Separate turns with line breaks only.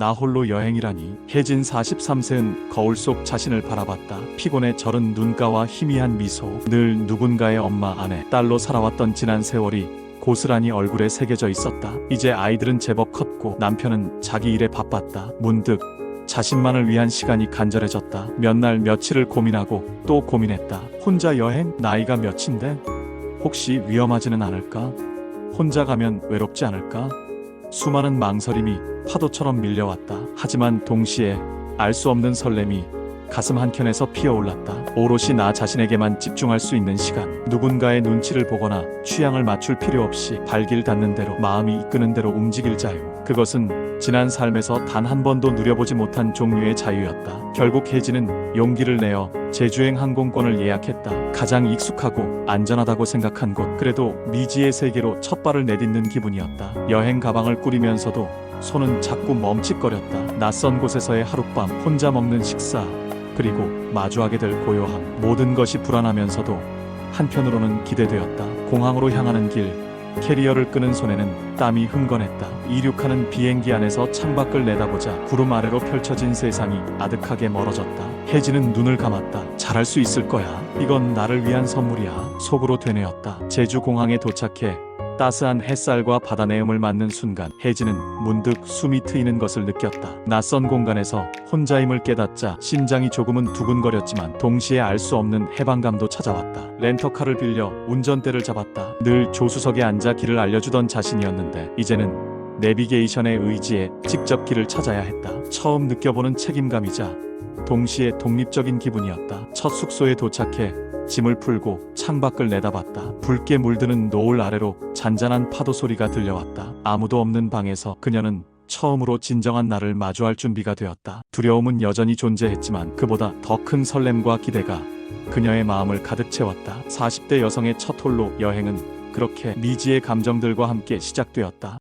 나 홀로 여행이라니. 혜진 43세는 거울 속 자신을 바라봤다. 피곤에 절은 눈가와 희미한 미소. 늘 누군가의 엄마, 아내, 딸로 살아왔던 지난 세월이 고스란히 얼굴에 새겨져 있었다. 이제 아이들은 제법 컸고 남편은 자기 일에 바빴다. 문득 자신만을 위한 시간이 간절해졌다. 몇 날 며칠을 고민하고 또 고민했다. 혼자 여행? 나이가 몇인데? 혹시 위험하지는 않을까? 혼자 가면 외롭지 않을까? 수많은 망설임이 파도처럼 밀려왔다. 하지만 동시에 알 수 없는 설렘이 가슴 한켠에서 피어올랐다. 오롯이 나 자신에게만 집중할 수 있는 시간. 누군가의 눈치를 보거나 취향을 맞출 필요 없이 발길 닿는 대로 마음이 이끄는 대로 움직일 자유. 그것은 지난 삶에서 단 한 번도 누려보지 못한 종류의 자유였다. 결국 혜진은 용기를 내어 제주행 항공권을 예약했다. 가장 익숙하고 안전하다고 생각한 곳. 그래도 미지의 세계로 첫 발을 내딛는 기분이었다. 여행 가방을 꾸리면서도 손은 자꾸 멈칫거렸다. 낯선 곳에서의 하룻밤, 혼자 먹는 식사, 그리고 마주하게 될 고요함. 모든 것이 불안하면서도 한편으로는 기대되었다. 공항으로 향하는 길, 캐리어를 끄는 손에는 땀이 흥건했다. 이륙하는 비행기 안에서 창밖을 내다보자 구름 아래로 펼쳐진 세상이 아득하게 멀어졌다. 혜진은 눈을 감았다. 잘할 수 있을 거야. 이건 나를 위한 선물이야. 속으로 되뇌었다. 제주 공항에 도착해 따스한 햇살과 바다 내음을 맞는 순간 혜진은 문득 숨이 트이는 것을 느꼈다. 낯선 공간에서 혼자임을 깨닫자 심장이 조금은 두근거렸지만 동시에 알 수 없는 해방감도 찾아왔다. 렌터카를 빌려 운전대를 잡았다. 늘 조수석에 앉아 길을 알려주던 자신이었는데 이제는 내비게이션의 의지에 직접 길을 찾아야 했다. 처음 느껴보는 책임감이자 동시에 독립적인 기분이었다. 첫 숙소에 도착해 짐을 풀고 창밖을 내다봤다. 붉게 물드는 노을 아래로 잔잔한 파도 소리가 들려왔다. 아무도 없는 방에서 그녀는 처음으로 진정한 나를 마주할 준비가 되었다. 두려움은 여전히 존재했지만 그보다 더 큰 설렘과 기대가 그녀의 마음을 가득 채웠다. 40대 여성의 첫 홀로 여행은 그렇게 미지의 감정들과 함께 시작되었다.